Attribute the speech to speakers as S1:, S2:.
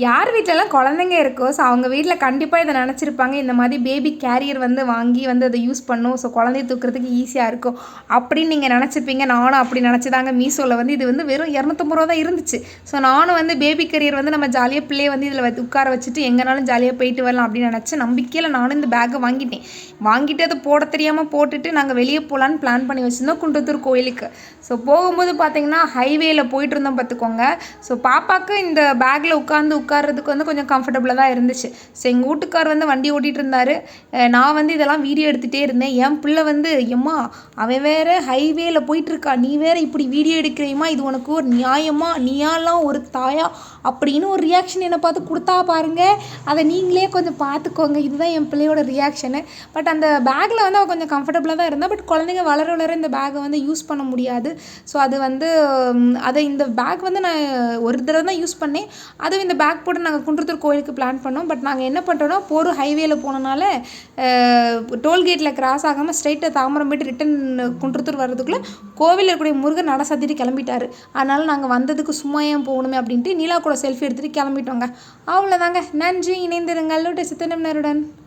S1: யார் வீட்டிலலாம் குழந்தைங்க இருக்கோ ஸோ அவங்க வீட்டில் கண்டிப்பாக இதை நினச்சிருப்பாங்க. இந்த மாதிரி பேபி கேரியர் வந்து வாங்கி வந்து அதை யூஸ் பண்ணும். ஸோ குழந்தைய தூக்குறதுக்கு ஈஸியாக இருக்கும். அப்படின்னு நீங்கள் நினச்சிருப்பீங்க. நானும் அப்படி நினச்சிதாங்க மீஷோவில் வந்து இது வந்து வெறும் இரநூத்தம்பது ரூபா தான் இருந்துச்சு. ஸோ நானும் வந்து பேபி கேரியர் வந்து நம்ம ஜாலியாக பிள்ளையை வந்து இதில் வந்து உட்கார வச்சுட்டு எங்கேனாலும் ஜாலியாக போயிட்டு வரலாம் அப்படின்னு நினச்சி நம்பிக்கையில் நானும் இந்த பேக்கை வாங்கிட்டேன். வாங்கிட்டு அதை போட தெரியாமல் போட்டுட்டு நாங்கள் வெளியே போகலான்னு பிளான் பண்ணி வச்சுருந்தோம் குன்றத்தூர் கோயிலுக்கு. ஸோ போகும்போது பார்த்தீங்கன்னா ஹைவேயில் போயிட்டு இருந்தோம் பார்த்துக்கோங்க ஸோ பாப்பாவுக்கு இந்த பேக்கில் உட்காந்து உட்கார்றதுக்கு வந்து கொஞ்சம் கம்ஃபர்டபுளாக தான் இருந்துச்சு. ஸோ எங்கள் வீட்டுக்கார் வந்து வண்டி ஓட்டிகிட்டு இருந்தார் நான் வந்து இதெல்லாம் வீடியோ எடுத்துகிட்டே இருந்தேன். என் பிள்ளை வந்து எம்மா அவன் வேறு ஹைவேல போயிட்டுருக்கா. நீ வேறு இப்படி வீடியோ எடுக்கிறீமா? இது உனக்கு ஒரு நியாயமா? நீயாலாம் ஒரு தாயா? அப்படின்னு ஒரு ரியாக்ஷன் என்னை பார்த்து கொடுத்தா பாருங்கள் அதை நீங்களே கொஞ்சம் பார்த்துக்கோங்க. இதுதான் என் பிள்ளையோட ரியாக்ஷனு பட் அந்த பேக்கில் வந்து அவள் கொஞ்சம் கம்ஃபர்டபுளாக தான் இருந்தால் பட் குழந்தைங்க வளர வளர இந்த பேக்கை வந்து யூஸ் பண்ண முடியாது. ஸோ அது வந்து அதை இந்த பேக் வந்து நான் ஒரு தடவை தான் யூஸ் பண்ணேன். அதுவும் இந்த பேக் பேக் போட்டு நாங்கள் குன்றத்தூர் கோயிலுக்கு பிளான் பண்ணோம். பட் நாங்கள் என்ன பண்ணிட்டோன்னா போகிற ஹைவேயில் போனனால டோல்கேட்டில் கிராஸ் ஆகாமல் ஸ்ட்ரைட்டாக போயிட்டு ரிட்டன் குன்றத்தூர் வர்றதுக்குள்ளே கோவிலில் இருக்கக்கூடிய முருகன் நட சாத்திட்டு கிளம்பிட்டாரு. அதனால் நாங்கள் வந்ததுக்கு சும்மா ஏன் போகணுமே அப்படின்ட்டு நீலா கூட செல்ஃபி எடுத்துகிட்டு கிளம்பிட்டோங்க. அவ்வளோதாங்க நன்றி. இணைந்திருங்கள். சித்தனம் நேருடன்